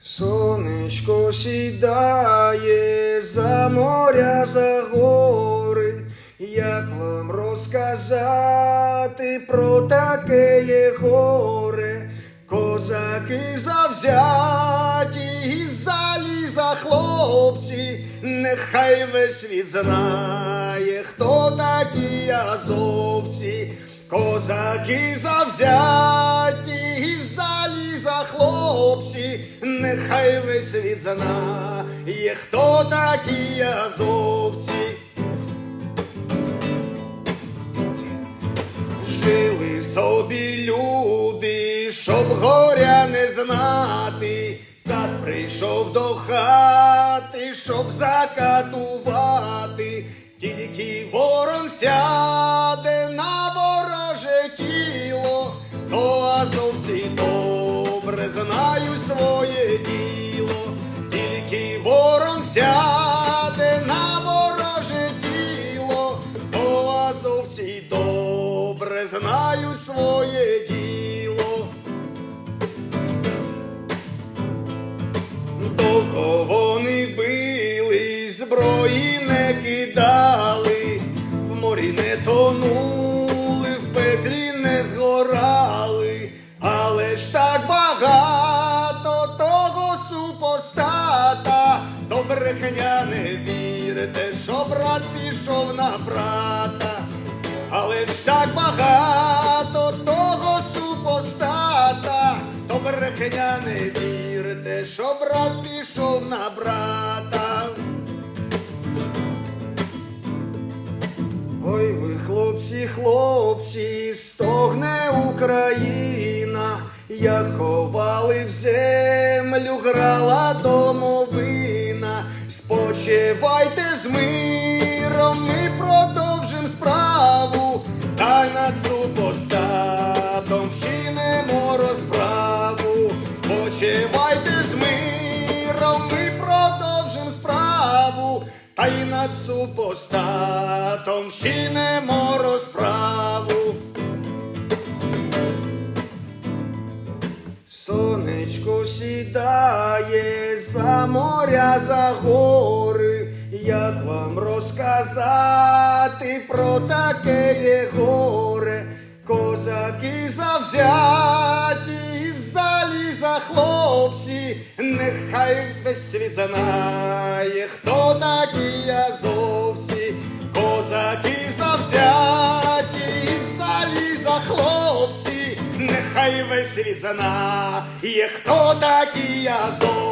Сонечко сідає за моря, за гори, як вам розказати про таке є горе, козаки завзяті і заліза хлопці, нехай весь світ знає, хто такі азовці. Козаки завзяті і хлопці, нехай весь світ знає, хто такі азовці. Жили собі люди, щоб горя не знати, Кат прийшов до хати, щоб закатувати, тільки ворон сяде на вороже тіло, то азовці знають своє діло, тільки ворон сяде на вороже тіло, то азовці добре знаю своє діло. Але ж так багато того супостата, до брехня не вірите, що брат пішов на брата. Але ж так багато того супостата, то брехня не вірите, що брат пішов на брата. Ой ви, хлопці, хлопці, стогне Україна, як ховали в землю, грала домовина. Спочивайте з миром, ми продовжим справу, та й над супостатом вчинимо розправу. Спочивайте з миром, ми продовжим справу, та й над супостатом вчинимо розправу. Сонечко сідає за моря, за гори, як вам розказати про таке горе, козаки завзяті, заліза хлопці, нехай весь світ знає, хто такі азовці, козаки завзяті, хлопці, весь світ є хто такі азовці.